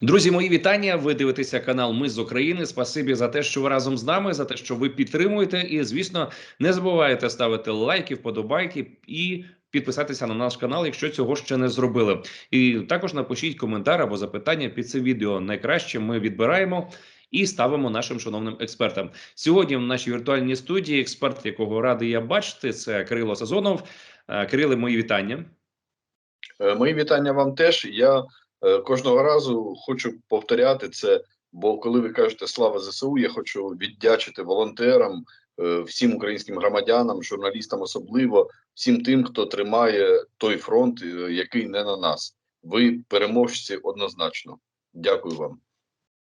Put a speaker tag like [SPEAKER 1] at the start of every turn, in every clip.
[SPEAKER 1] Друзі, мої вітання. Ви дивитеся канал Ми з України. Спасибі за те, що ви разом з нами, за те, що ви підтримуєте. І звісно, не забувайте ставити лайки, вподобайки і підписатися на наш канал, якщо цього ще не зробили. І також напишіть коментар або запитання під це відео. Найкраще ми відбираємо. І ставимо нашим шановним експертам сьогодні. В нашій віртуальній студії експерт, якого радий я бачити, це Кирило Сазонов. Е, Кириле, мої вітання.
[SPEAKER 2] Е, Мої вітання вам теж. Я кожного разу хочу повторяти це. Бо коли ви кажете слава ЗСУ, я хочу віддячити волонтерам, е, всім українським громадянам, журналістам, особливо всім тим, хто тримає той фронт, е, який не на нас. Ви переможці однозначно. Дякую вам.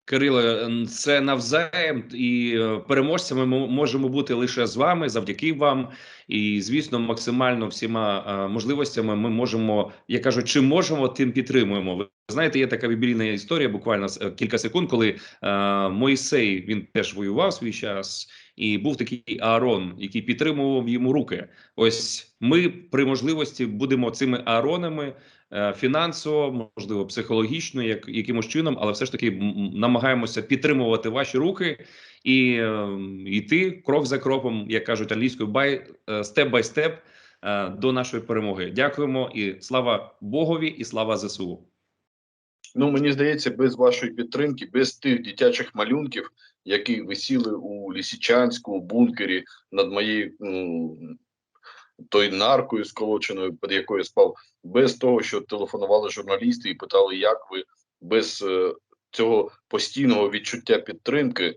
[SPEAKER 1] Кирило, це навзаєм і е, переможцями ми можемо бути лише з вами, завдяки вам. І звісно, максимально всіма е, можливостями ми можемо, я кажу, чим можемо, тим підтримуємо. Ви знаєте, є така біблійна історія, буквально е, кілька секунд, коли е, Мойсей він теж воював свій час, і був такий Аарон, який підтримував йому руки. Ось ми при можливості будемо цими Ааронами фінансово, можливо, психологічно, як якимось чином, але все ж таки намагаємося підтримувати ваші руки і е, йти крок за кроком, як кажуть англійською, бай степ бай степ до нашої перемоги. Дякуємо і слава Богові, і слава ЗСУ.
[SPEAKER 2] Ну мені здається, без вашої підтримки, без тих дитячих малюнків, які висіли у Лісічанську бункері над моєю той наркою сколоченою, під якою спав, без того, що телефонували журналісти і питали, як ви без е, цього постійного відчуття підтримки,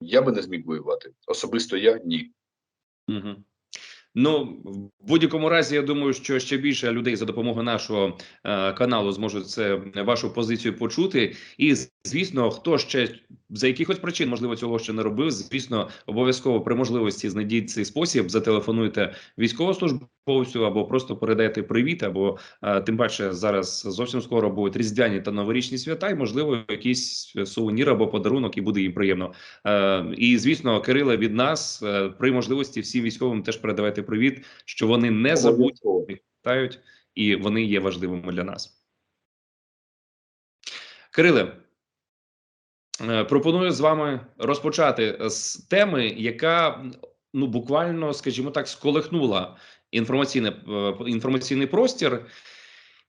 [SPEAKER 2] я би не зміг воювати. Особисто я ні.
[SPEAKER 1] Угу. Ну, в будь-якому разі, я думаю, що ще більше людей за допомогою нашого е, каналу зможуть це вашу позицію почути. І звісно, хто ще за якихось причин, можливо, цього ще не робив. Звісно, обов'язково при можливості знайдіть цей спосіб, зателефонуйте військовослужбовцю або просто передайте привіт, або е, тим паче зараз зовсім скоро будуть різдвяні та новорічні свята, і можливо, якийсь сувенір або подарунок, і буде їм приємно. Е, і звісно, Кириле, від нас е, при можливості всім військовим теж передавайте привіт, що вони не забудуть,
[SPEAKER 2] Обов'язково.
[SPEAKER 1] і вони є важливими для нас. Кириле, пропоную з вами розпочати з теми, яка ну буквально, скажімо так, сколихнула інформаційне е, інформаційний простір.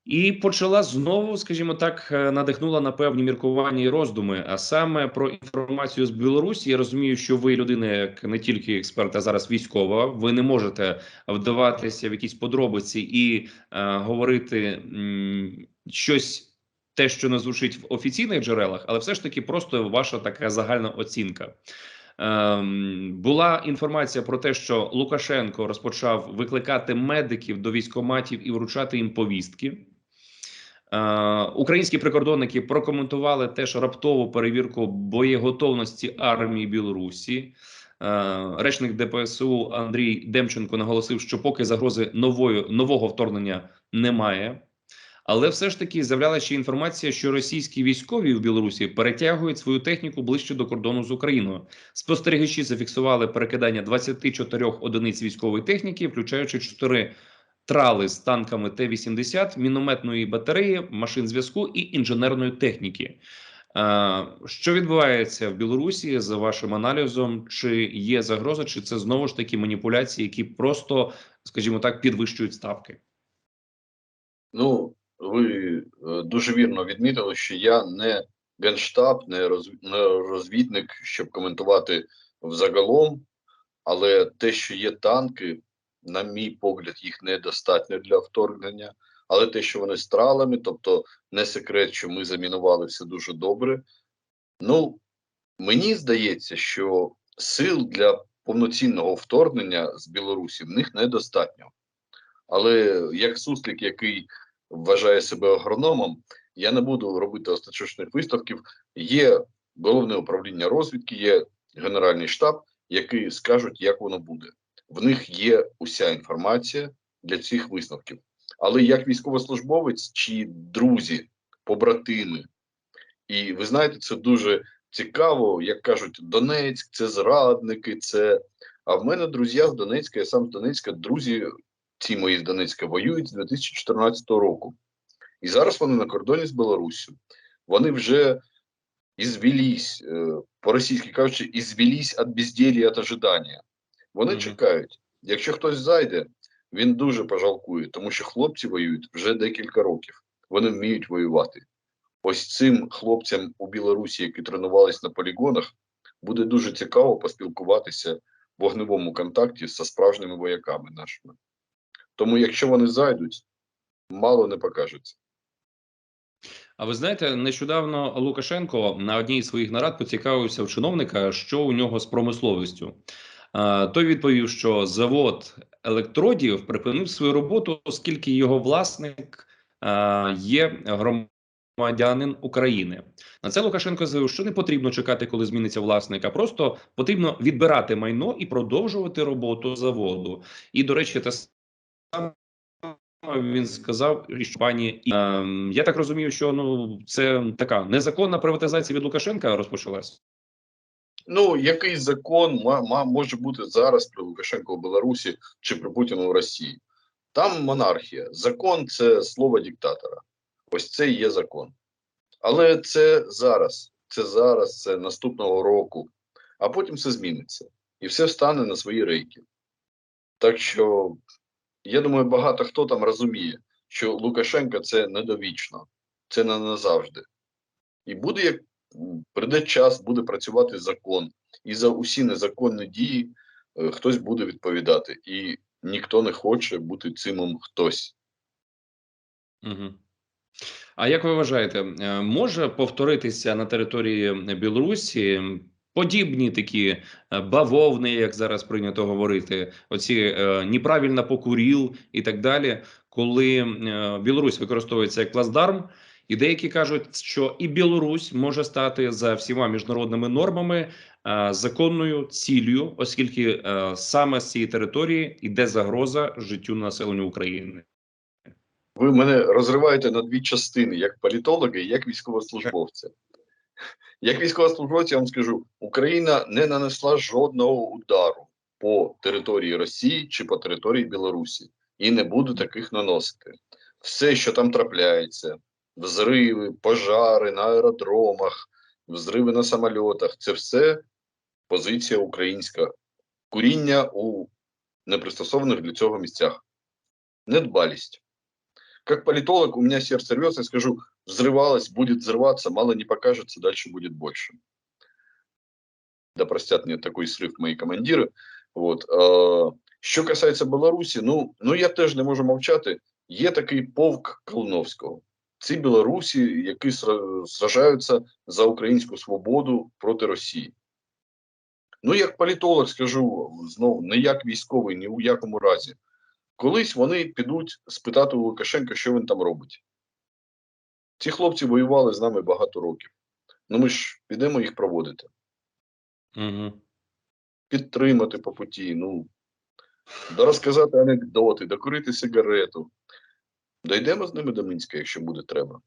[SPEAKER 1] І почала знову, скажімо так, е, надихнула на певні міркування і роздуми. А саме про інформацію з Білорусі. Я розумію, що ви людина, як не тільки експерт, а зараз військова. Ви не можете вдаватися в якісь подробиці і е, говорити м, щось. Те, що не звучить в офіційних джерелах, але все ж таки просто ваша така загальна оцінка. Ем, була інформація про те, що Лукашенко розпочав викликати медиків до військоматів і вручати їм повістки. Е, Українські прикордонники прокоментували теж раптову перевірку боєготовності армії Білорусі. Е, Речник ДПСУ Андрій Демченко наголосив, що поки загрози нової нового вторгнення немає. Але все ж таки з'являлася ще інформація, що російські військові в Білорусі перетягують свою техніку ближче до кордону з Україною. Спостерігачі зафіксували перекидання 24 одиниць військової техніки, включаючи 4 трали з танками Т-80, мінометної батареї, машин зв'язку і інженерної техніки. Е, Що відбувається в Білорусі за вашим аналізом? Чи є загроза, чи це знову ж таки маніпуляції, які просто, скажімо так, підвищують ставки?
[SPEAKER 2] Ну, ви е, дуже вірно відмітили, що я не генштаб, не, розвідник, щоб коментувати взагалом, але те, що є танки, на мій погляд, їх недостатньо для вторгнення. Але те, що вони з тралами, тобто не секрет, що ми замінували все дуже добре. Ну, мені здається, що сил для повноцінного вторгнення з Білорусі в них недостатньо. Але як суслик, який вважає себе агрономом, я не буду робити остаточних висновків. Є головне управління розвідки, є генеральний штаб, які скажуть, як воно буде. В них є уся інформація для цих висновків. Але як військовослужбовець чи друзі, побратими, і ви знаєте, це дуже цікаво, як кажуть, Донецьк, це зрадники, це. А в мене друзі з Донецька, я сам з Донецька, друзі ці мої з Донецька воюють з 2014 року. І зараз вони на кордоні з Білоруссю. Вони вже ізвелись, е, по-російськи кажучи, ізвелись від безділля, від ожидання. Вони
[SPEAKER 1] Мгм.
[SPEAKER 2] чекають. Якщо хтось зайде, він дуже пожалкує, тому що хлопці воюють вже декілька років. Вони вміють воювати. Ось цим хлопцям у Білорусі, які тренувались на полігонах, буде дуже цікаво поспілкуватися в вогневому контакті зі справжніми вояками нашими. Тому, якщо вони зайдуть, мало не покажеться.
[SPEAKER 1] А ви знаєте, нещодавно Лукашенко на одній із своїх нарад поцікавився в чиновника, що у нього з промисловістю. Той відповів, що завод електродів припинив свою роботу, оскільки його власник є громадянин України. На це Лукашенко заявив, що не потрібно чекати, коли зміниться власник, а просто потрібно відбирати майно і продовжувати роботу заводу. І, до речі, те він сказав, що пані Ем, я так розумію, що ну це така незаконна приватизація від Лукашенка розпочалась.
[SPEAKER 2] Ну, який закон може бути зараз при Лукашенко в Білорусі чи при Путіну в Росії? Там монархія. Закон це слово диктатора. Ось це і є закон. Але це зараз, це зараз, це наступного року, а потім все зміниться і все встане на свої рейки. Так що, я думаю, багато хто там розуміє, що Лукашенко це недовічно, це не назавжди. І буде як прийде час, буде працювати закон, і за усі незаконні дії е, хтось буде відповідати. І ніхто не хоче бути цим хтось.
[SPEAKER 1] Угу. А як ви вважаєте, е, може повторитися на території Білорусі подібні такі е, бавовни, як зараз прийнято говорити, оці е, неправильно покуріл і так далі, коли е, Білорусь використовується як плацдарм, і деякі кажуть, що і Білорусь може стати за всіма міжнародними нормами е, законною ціллю, оскільки е, саме з цієї території йде загроза життю населення України.
[SPEAKER 2] Ви мене розриваєте на дві частини: як політолога і як військовослужбовця. Як військовослужбовця, я вам скажу: Україна не нанесла жодного удару по території Росії чи по території Білорусі, і не буде таких наносити. Все, що там трапляється, взриви, пожари на аеродромах, взриви на самольотах це все позиція українська. Куріння у непристосованих для цього місцях. Недбалість Как политолог у меня сердце рвется, я скажу, взрывалось, будет взрываться, мало не покажется, дальше будет больше. Да простят мне такой срыв мои командиры. Вот. Е, Що касається Білорусі, ну, ну я теж не можу мовчати. Є такий полк Калиновського. Ці білорусі, які сра- сражаються за українську свободу проти Росії. Ну, як політолог скажу знову, не як військовий, ні у якому разі. Колись вони підуть спитати у Лукашенка, що він там робить. Ці хлопці воювали з нами багато років. Ну ми ж підемо їх проводити,
[SPEAKER 1] Угу.
[SPEAKER 2] підтримати по путі, ну, розказати анекдоти, докурити сигарету. Дійдемо з ними до Мінська, якщо буде треба.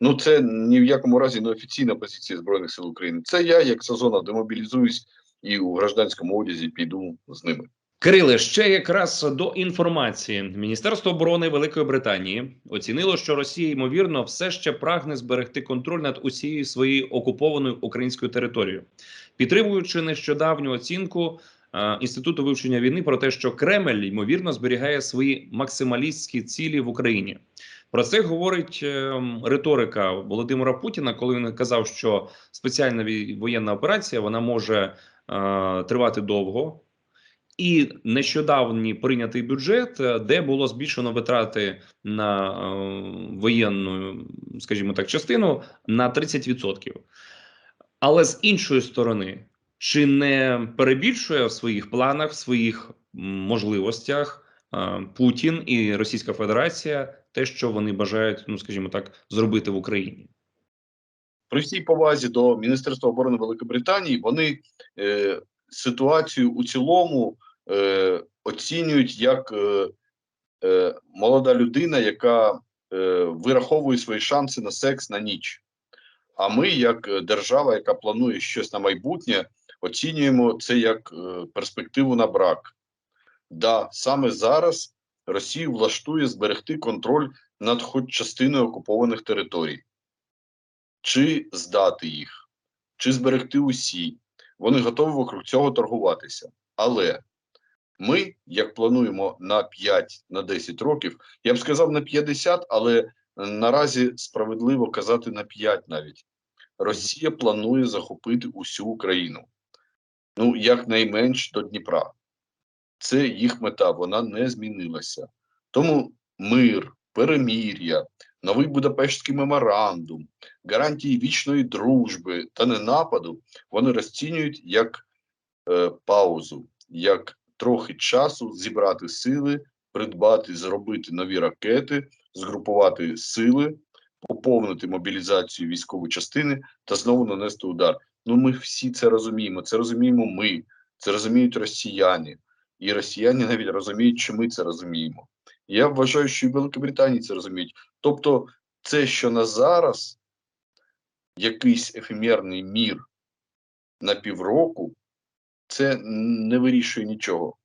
[SPEAKER 2] Ну, це ні в якому разі не офіційна позиція Збройних сил України. Це я, як Сазонов, демобілізуюсь і у гражданському одязі піду з ними.
[SPEAKER 1] Кириле, ще якраз до інформації. Міністерство оборони Великої Британії оцінило, що Росія ймовірно все ще прагне зберегти контроль над усією своєю окупованою українською територією, підтримуючи нещодавню оцінку е, інституту вивчення війни про те, що Кремль ймовірно зберігає свої максималістські цілі в Україні. Про це говорить е, риторика Володимира Путіна, коли він казав, що спеціальна воєнна операція вона може е, тривати довго. І нещодавній прийнятий бюджет, е, де було збільшено витрати на е, воєнну, скажімо так, частину на 30%. Але з іншої сторони, чи не перебільшує в своїх планах, в своїх можливостях е, Путін і Російська Федерація те, що вони бажають, ну скажімо так, зробити в Україні?
[SPEAKER 2] при всій повазі до Міністерства оборони Великої Британії, вони е, ситуацію у цілому е, оцінюють як е, е, молода людина, яка е, вираховує свої шанси на секс на ніч. А ми, як е, держава, яка планує щось на майбутнє, оцінюємо це як е, перспективу на брак. Да, саме зараз Росію влаштує зберегти контроль над хоч частиною окупованих територій. чи здати їх, чи зберегти усі. Вони готові вокруг цього торгуватися. Але ми, як плануємо на 5 на 10 років, я б сказав на 50, але е, наразі справедливо казати на 5 навіть. Росія планує захопити усю Україну. Ну, якнайменш до Дніпра. Це їх мета, вона не змінилася. Тому мир, перемір'я, новий Будапештський меморандум, гарантії вічної дружби та не нападу вони розцінюють як е, паузу, як трохи часу зібрати сили, придбати, зробити нові ракети, згрупувати сили, поповнити мобілізацію військової частини та знову нанести удар. Ну, ми всі це розуміємо. Це розуміємо ми, це розуміють росіяни, і росіяни навіть розуміють, що ми це розуміємо. Я вважаю, що і Великобританії це розуміють. Тобто, це, що на зараз якийсь ефемерний мір на півроку, це не вирішує нічого.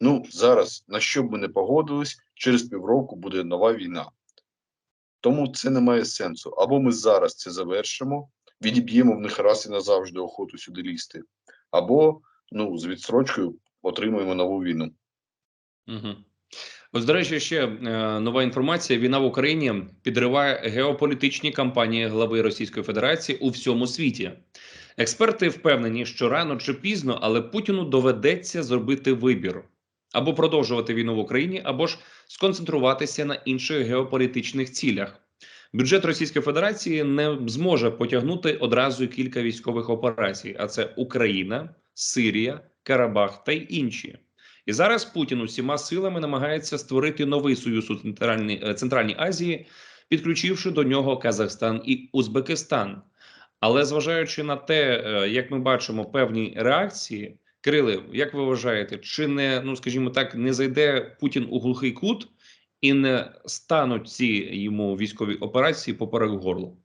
[SPEAKER 2] Ну, зараз, на що б ми не погодились, через півроку буде нова війна. Тому це не має сенсу. Або ми зараз це завершимо, відіб'ємо в них раз і назавжди охоту сюди лізти, або ну, з відстрочкою отримуємо нову війну.
[SPEAKER 1] Угу. Ось, до речі, ще е, нова інформація: війна в Україні підриває геополітичні кампанії глави Російської Федерації у всьому світі. Експерти впевнені, що рано чи пізно, але Путіну доведеться зробити вибір або продовжувати війну в Україні, або ж сконцентруватися на інших геополітичних цілях. Бюджет Російської Федерації не зможе потягнути одразу кілька військових операцій: а це Україна, Сирія, Карабах та й інші. І зараз Путін усіма силами намагається створити новий союз у Центральній, е, Центральній Азії, підключивши до нього Казахстан і Узбекистан. Але зважаючи на те, е, як ми бачимо певні реакції, Кириле, як ви вважаєте, чи не ну скажімо так, не зайде Путін у глухий кут і не стануть ці йому військові операції поперек горлу?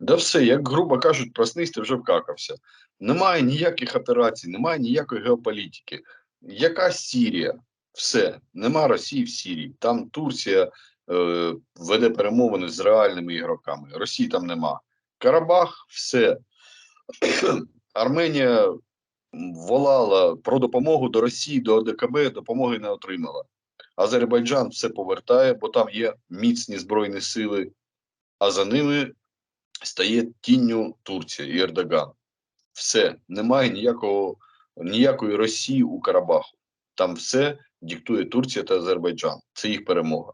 [SPEAKER 2] Да все, як грубо кажуть, проснись, ти вже вкакався. Немає ніяких операцій, немає ніякої геополітики. Яка Сірія? Все, нема Росії в Сірії. Там Турція е, веде перемовини з реальними ігроками. Росії там нема. Карабах, все. Арменія волала про допомогу до Росії, до ОДКБ, допомоги не отримала. Азербайджан все повертає, бо там є міцні збройні сили, а за ними стає тінню Турція і Ердоган. Все, немає ніякого, ніякої Росії у Карабаху. Там все диктує Турція та Азербайджан. Це їх перемога.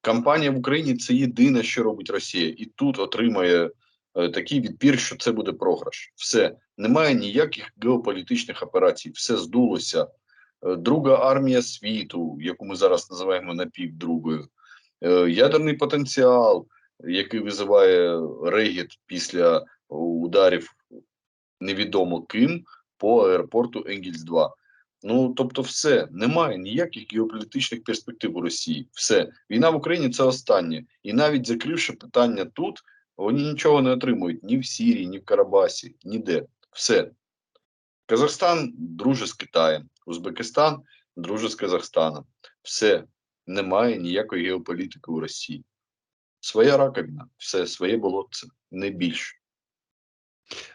[SPEAKER 2] Кампанія в Україні це єдине, що робить Росія, і тут отримає такий відпір, що це буде програш. Все, немає ніяких геополітичних операцій, все здулося. Е, Друга армія світу, яку ми зараз називаємо напівдругою, е, ядерний потенціал, який визиває регіт після ударів невідомо ким по аеропорту Енгельс 2. Ну тобто, все немає ніяких геополітичних перспектив у Росії. Все війна в Україні це останнє, і навіть закривши питання тут, вони нічого не отримують ні в Сірії, ні в Карабасі, ніде. Все. Казахстан друже з Китаєм, Узбекистан друже з Казахстаном. Все немає ніякої геополітики у Росії. Своя раковина, все своє болотце, не більше.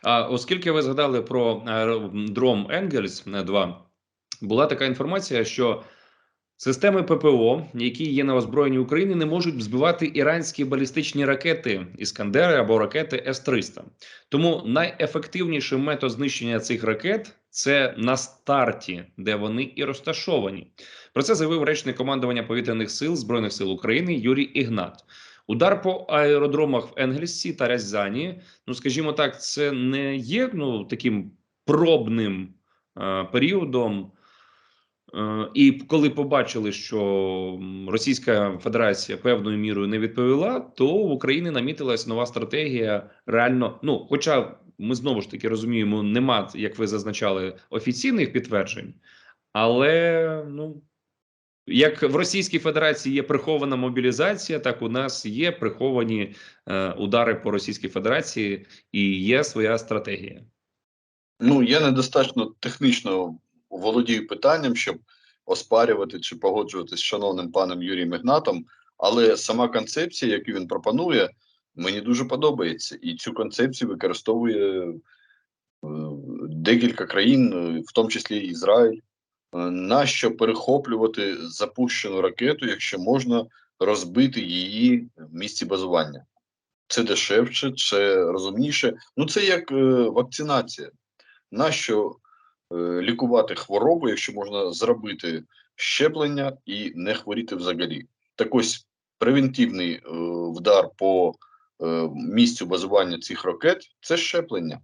[SPEAKER 1] А оскільки ви згадали про аеродром Енгельс 2, була така інформація, що системи ППО, які є на озброєнні України, не можуть збивати іранські балістичні ракети Іскандери або ракети С-300. Тому найефективніший метод знищення цих ракет це на старті, де вони і розташовані. Про це заявив речник командування повітряних сил збройних сил України Юрій Ігнат. Удар по аеродромах в Енгельсі та Рязані, ну скажімо так, це не є ну таким пробним е, періодом. Е, і коли побачили, що Російська Федерація певною мірою не відповіла, то в Україні намітилась нова стратегія. Реально, ну хоча ми знову ж таки розуміємо, нема, як ви зазначали, офіційних підтверджень, але ну як в Російській Федерації є прихована мобілізація, так у нас є приховані е, удари по Російській Федерації і є своя стратегія.
[SPEAKER 2] Ну я недостатньо технічно володію питанням, щоб оспарювати чи погоджуватися з шановним паном Юрієм Ігнатом, але сама концепція, яку він пропонує, Мені дуже подобається, і цю концепцію використовує е, декілька країн, е, в тому числі Ізраїль. Е, Нащо перехоплювати запущену ракету, якщо можна розбити її в місці базування? Це дешевше, це розумніше. Ну це як е, вакцинація. Нащо лікувати хворобу, якщо можна зробити щеплення і не хворіти взагалі? Так ось превентивний е, вдар по е, місцю базування цих ракет це щеплення,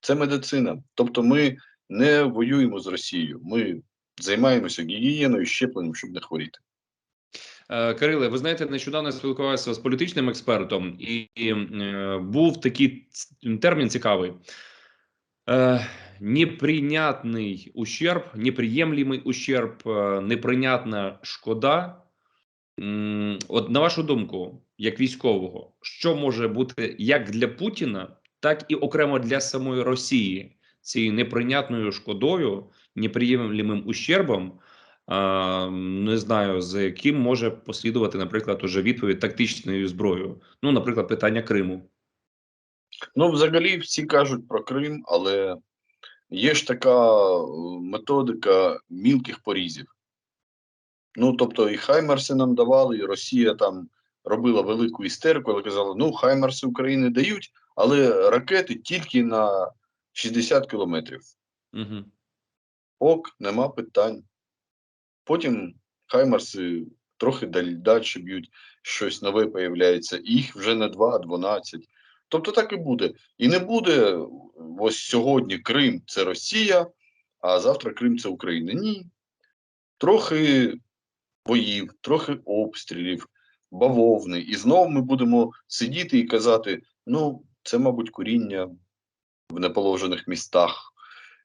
[SPEAKER 2] це медицина. Тобто, ми не воюємо з Росією, ми займаємося гігієною, щепленням, щоб не хворіти.
[SPEAKER 1] Е, Кириле, ви знаєте, нещодавно спілкувався з політичним експертом, і, і е, був такий термін цікавий. Е, неприйнятний ущерб, неприємлемий ущерб, е, неприйнятна шкода. От на вашу думку, як військового, що може бути як для Путіна, так і окремо для самої Росії цією неприйнятною шкодою, неприємлемим ущербом, не знаю, за яким може послідувати, наприклад, уже відповідь тактичною зброєю. Ну, наприклад, питання Криму.
[SPEAKER 2] Ну, взагалі, всі кажуть про Крим, але є ж така е, методика мілких порізів. Ну, тобто, і Хаймерси нам давали, і Росія там робила велику істерику, але казала: ну, Хаймерси України дають, але ракети тільки на 60 кілометрів.
[SPEAKER 1] Угу.
[SPEAKER 2] Ок, нема питань. Потім Хаймерси трохи далі, далі б'ють, щось нове появляється, їх вже не 2, а 12. Тобто так і буде. І не буде ось сьогодні Крим це Росія, а завтра Крим це Україна. Ні. Трохи боїв, трохи обстрілів, бавовни. І знову ми будемо сидіти і казати: ну, це, мабуть, коріння в неположених містах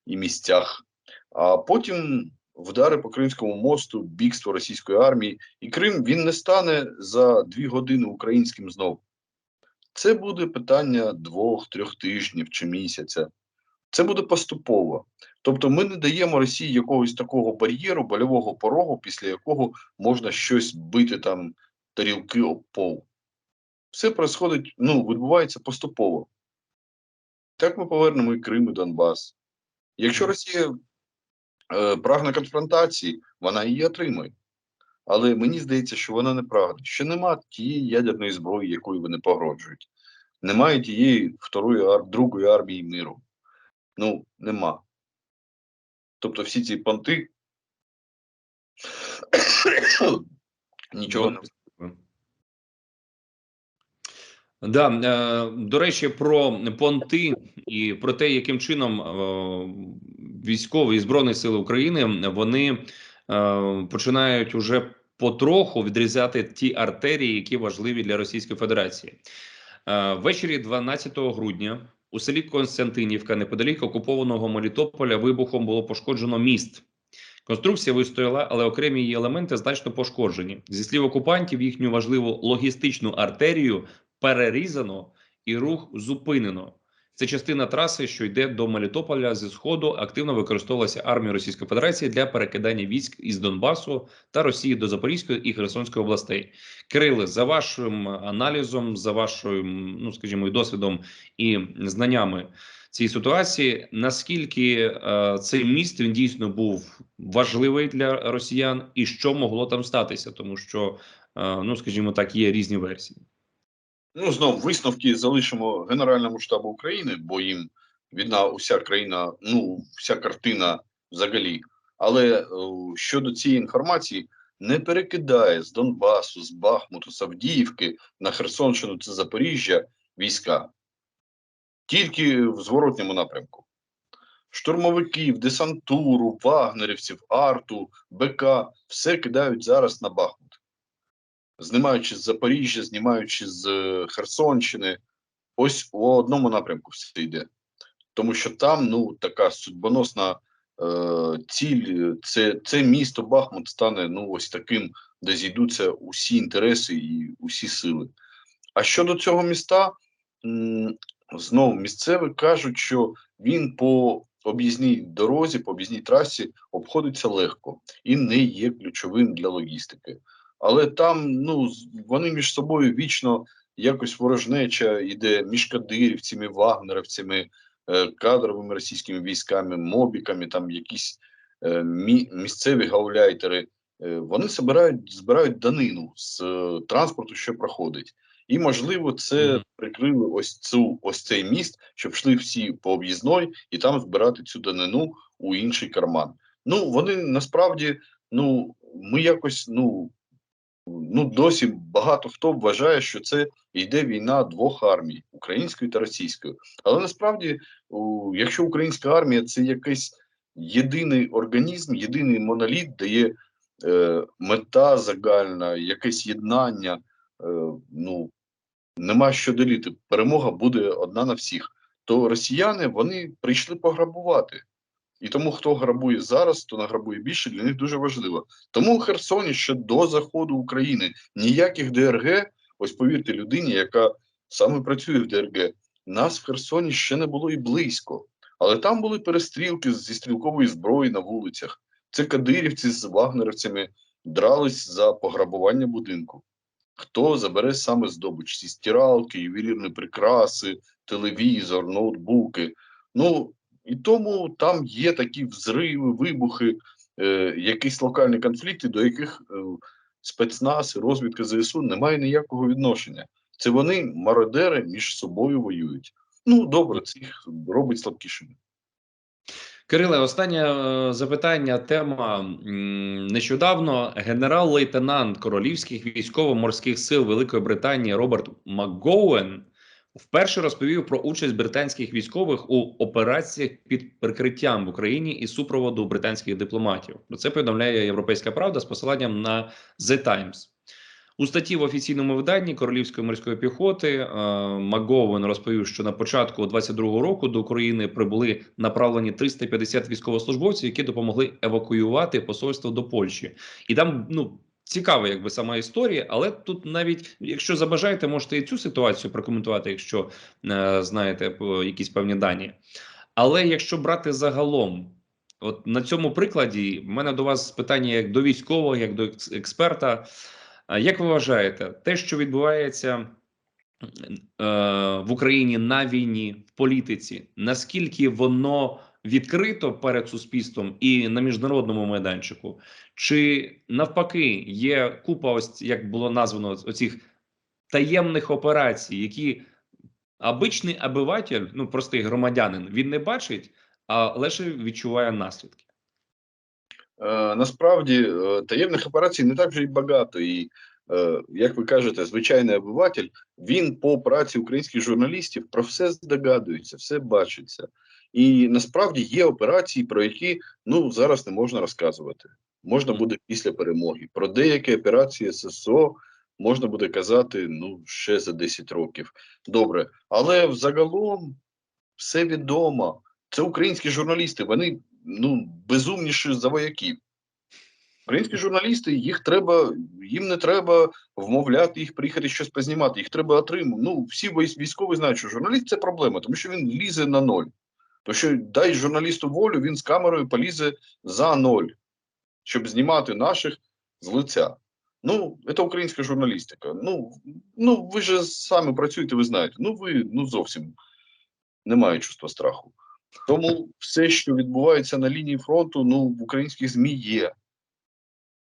[SPEAKER 2] і місцях. А потім вдари по Кримському мосту, бігство російської армії, і Крим він не стане за дві години українським знов. Це буде питання двох-трьох тижнів чи місяця. Це буде поступово. Тобто, ми не даємо Росії якогось такого бар'єру, больового порогу, після якого можна щось бити там тарілки об пол. Все происходить, ну, відбувається поступово. Так ми повернемо і Крим, і Донбас. Якщо Росія е, прагне конфронтації, вона її отримає. Але мені здається, що вона не прагне, що нема тієї ядерної зброї, якою вони погрожують. Немає тієї второї другої армії миру. Ну, нема. Тобто всі ці понти нічого не
[SPEAKER 1] Да, е, до речі, про понти і про те, яким чином е, військові і збройні сили України вони починають уже потроху відрізати ті артерії, які важливі для Російської Федерації. Е, ввечері 12 грудня у селі Константинівка, неподалік окупованого Мелітополя, вибухом було пошкоджено міст. Конструкція вистояла, але окремі її елементи значно пошкоджені. Зі слів окупантів, їхню важливу логістичну артерію перерізано і рух зупинено. Це частина траси, що йде до Мелітополя зі сходу. Активно використовувалася армією Російської Федерації для перекидання військ із Донбасу та Росії до Запорізької і Херсонської областей. Кириле, за вашим аналізом, за вашим, ну скажімо, досвідом і знаннями цієї ситуації, наскільки е, цей міст він дійсно був важливий для росіян, і що могло там статися, тому що е, ну скажімо так, є різні версії.
[SPEAKER 2] Ну, знов висновки залишимо Генеральному штабу України, бо їм відна уся країна, ну, вся картина взагалі. Але щодо цієї інформації, не перекидає з Донбасу, з Бахмуту, з Авдіївки на Херсонщину це Запоріжжя війська. Тільки в зворотньому напрямку. Штурмовиків, десантуру, вагнерівців, арту, БК все кидають зараз на Бахмут знімаючи з Запоріжжя, знімаючи з е, Херсонщини, ось у одному напрямку все йде. Тому що там ну така судьбоносна е, ціль, це, це місто Бахмут стане ну ось таким, де зійдуться усі інтереси і усі сили. А щодо цього міста, знову місцеві кажуть, що він по об'їзній дорозі, по об'їзній трасі обходиться легко і не є ключовим для логістики але там ну вони між собою вічно якось ворожнеча йде між кадирівцями, вагнерівцями, е, кадровими російськими військами, мобіками, там якісь е, мі, місцеві гауляйтери. Е, вони збирають, збирають данину з транспорту, що проходить. І, можливо, це прикрили ось цю ось цей міст, щоб йшли всі по об'їзної і там збирати цю данину у інший карман. Ну вони насправді, ну ми якось ну. Ну, досі багато хто вважає, що це йде війна двох армій української та російської. Але насправді, якщо українська армія це якийсь єдиний організм, єдиний моноліт, де є е, мета загальна, якесь єднання, е, ну нема що делити. Перемога буде одна на всіх. То росіяни вони прийшли пограбувати. І тому, хто грабує зараз, то награбує більше, для них дуже важливо. Тому у Херсоні ще до заходу України ніяких ДРГ, ось повірте людині, яка саме працює в ДРГ, нас в Херсоні ще не було і близько. Але там були перестрілки зі стрілкової зброї на вулицях. Це кадирівці з вагнерівцями дрались за пограбування будинку. Хто забере саме здобич? Ці стиралки, ювелірні прикраси, телевізор, ноутбуки. Ну і тому там є такі взриви, вибухи, е, якісь локальні конфлікти, до яких е, спецназ розвідка ЗСУ не має ніякого відношення. Це вони, мародери, між собою воюють. Ну добре, це їх робить слабкішими.
[SPEAKER 1] Кириле, останнє е, запитання. Тема нещодавно генерал-лейтенант Королівських військово-морських сил Великої Британії Роберт МакГоуен вперше розповів про участь британських військових у операціях під прикриттям в Україні і супроводу британських дипломатів. Про це повідомляє Європейська Правда з посиланням на The Times. У статті в офіційному виданні Королівської морської піхоти е, Маговен розповів, що на початку 22-го року до України прибули направлені 350 військовослужбовців, які допомогли евакуювати посольство до Польщі, і там ну. Цікава, якби сама історія, але тут навіть якщо забажаєте, можете і цю ситуацію прокоментувати, якщо е, знаєте якісь певні дані. Але якщо брати загалом, от на цьому прикладі, в мене до вас питання як до військового, як до експерта. Як ви вважаєте, те, що відбувається е, в Україні на війні, в політиці, наскільки воно відкрито перед суспільством і на міжнародному майданчику, чи навпаки є купа, ось як було названо, оцих таємних операцій, які обичний обиватель, ну простий громадянин, він не бачить, а лише відчуває наслідки.
[SPEAKER 2] Е, насправді е, таємних операцій не так вже й багато. І, е, як ви кажете, звичайний обиватель, він по праці українських журналістів про все здогадується, все бачиться. І насправді є операції, про які ну зараз не можна розказувати. Можна буде після перемоги. Про деякі операції ССО можна буде казати ну ще за 10 років. Добре, але взагалом все відомо. Це українські журналісти. Вони ну безумніші за вояків. Українські журналісти, їх треба, їм не треба вмовляти їх приїхати щось познімати. Їх треба отримати. Ну всі військові знають, що журналіст це проблема, тому що він лізе на ноль. Тому що дай журналісту волю, він з камерою полізе за ноль, щоб знімати наших з лиця. Ну, це українська журналістика. Ну, ну ви ж самі працюєте, ви знаєте. Ну, ви ну зовсім немає чувства страху. Тому все, що відбувається на лінії фронту, ну в українських ЗМІ є.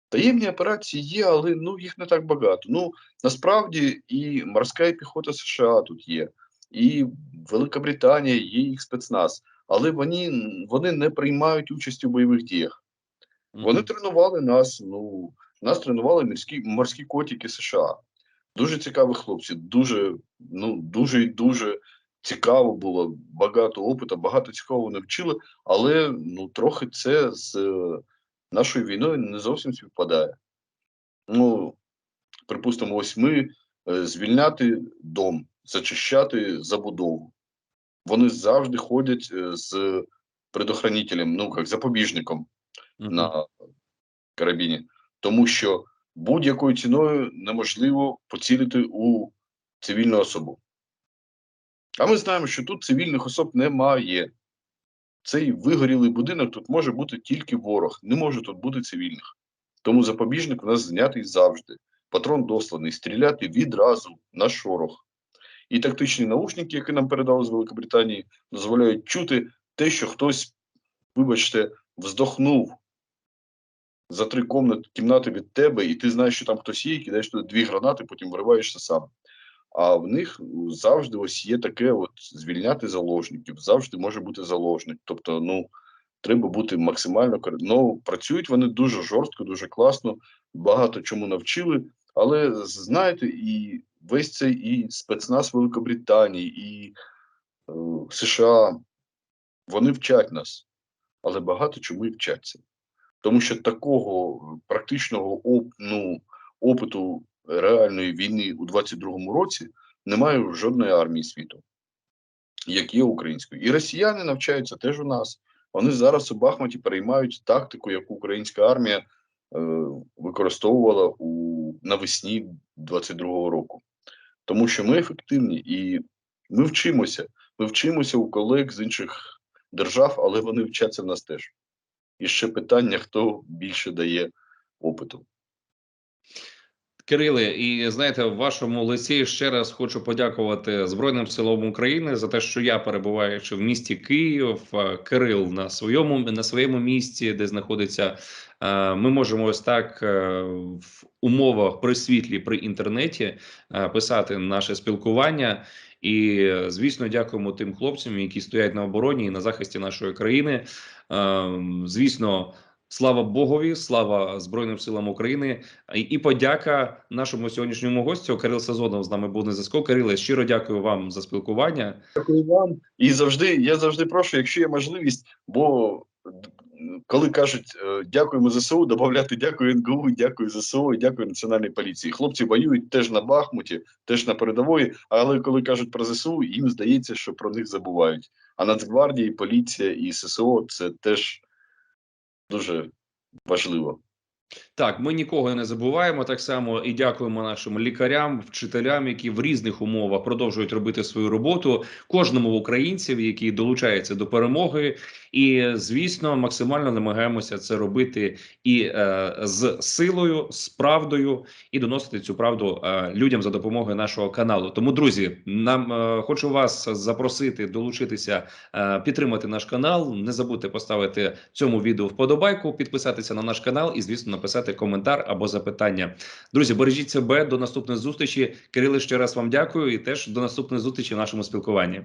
[SPEAKER 2] Таємні операції є, але ну їх не так багато. Ну насправді і морська піхота США тут є, і Велика Британія, є їх спецназ, але вони, вони не приймають участь у бойових діях. Вони
[SPEAKER 1] Мгм.
[SPEAKER 2] тренували нас. Ну нас тренували морські морські котики США. Дуже цікаві хлопці, дуже, ну дуже і дуже цікаво було. Багато опиту, багато цікавого не вчили, але ну трохи це з е, нашою війною не зовсім співпадає. Ну, припустимо, ось ми е, звільняти дом, зачищати забудову. Вони завжди ходять е, з предохранителем, ну як запобіжником
[SPEAKER 1] Мгм.
[SPEAKER 2] на карабіні, тому що будь-якою ціною неможливо поцілити у цивільну особу. А ми знаємо, що тут цивільних особ немає. Цей вигорілий будинок тут може бути тільки ворог, не може тут бути цивільних. Тому запобіжник у нас знятий завжди. патрон досланий, стріляти відразу на шорох. І тактичні наушники, які нам передали з Великобританії, дозволяють чути те, що хтось, вибачте, вздохнув за три кімнати від тебе, і ти знаєш, що там хтось є, кидаєш туди дві гранати, потім вириваєшся сам. А в них завжди ось є таке: от звільняти заложників, завжди може бути заложник. Тобто, ну треба бути максимально Ну, працюють вони дуже жорстко, дуже класно, багато чому навчили. Але знаєте, і весь цей і спецназ Великобританії, і е, США вони вчать нас, але багато чому і вчаться. Тому що такого практичного оп, ну, опиту реальної війни у 22-му році немає в жодної армії світу, як є української. І росіяни навчаються теж у нас. Вони зараз у Бахмуті переймають тактику, яку українська армія е, використовувала у навесні 22-го року. Тому що ми ефективні і ми вчимося. Ми вчимося у колег з інших держав, але вони вчаться в нас теж. І ще питання, хто більше дає опиту.
[SPEAKER 1] Кириле, і знаєте, в вашому лиці ще раз хочу подякувати Збройним силам України за те, що я перебуваючи в місті Київ, Кирил на своєму на своєму місці, де знаходиться, ми можемо ось так е, умовах при світлі при інтернеті е, писати наше спілкування. І звісно, дякуємо тим хлопцям, які стоять на обороні і на захисті нашої країни. Е, Звісно. Слава Богові, слава Збройним силам України і, подяка нашому сьогоднішньому гостю. Кирил Сазонов з нами був на зв'язку. Кириле, щиро дякую вам за спілкування.
[SPEAKER 2] Дякую вам. І завжди, я завжди прошу, якщо є можливість, бо коли кажуть е, дякуємо ЗСУ, додати дякую НГУ, дякую ЗСУ дякую Національній поліції. Хлопці воюють теж на Бахмуті, теж на передової, але коли кажуть про ЗСУ, їм здається, що про них забувають. А Нацгвардія, поліція і ССО це теж дуже важливо.
[SPEAKER 1] Так, ми нікого не забуваємо. Так само і дякуємо нашим лікарям, вчителям, які в різних умовах продовжують робити свою роботу. Кожному українців, який долучається до перемоги, і звісно, максимально намагаємося це робити і е, з силою, з правдою, і доносити цю правду е, людям за допомогою нашого каналу. Тому, друзі, нам е, хочу вас запросити долучитися, е, підтримати наш канал. Не забудьте поставити цьому відео вподобайку, підписатися на наш канал і, звісно, написати коментар або запитання. Друзі, бережіть себе до наступної зустрічі. Кириле, ще раз вам дякую і теж до наступної зустрічі в нашому спілкуванні.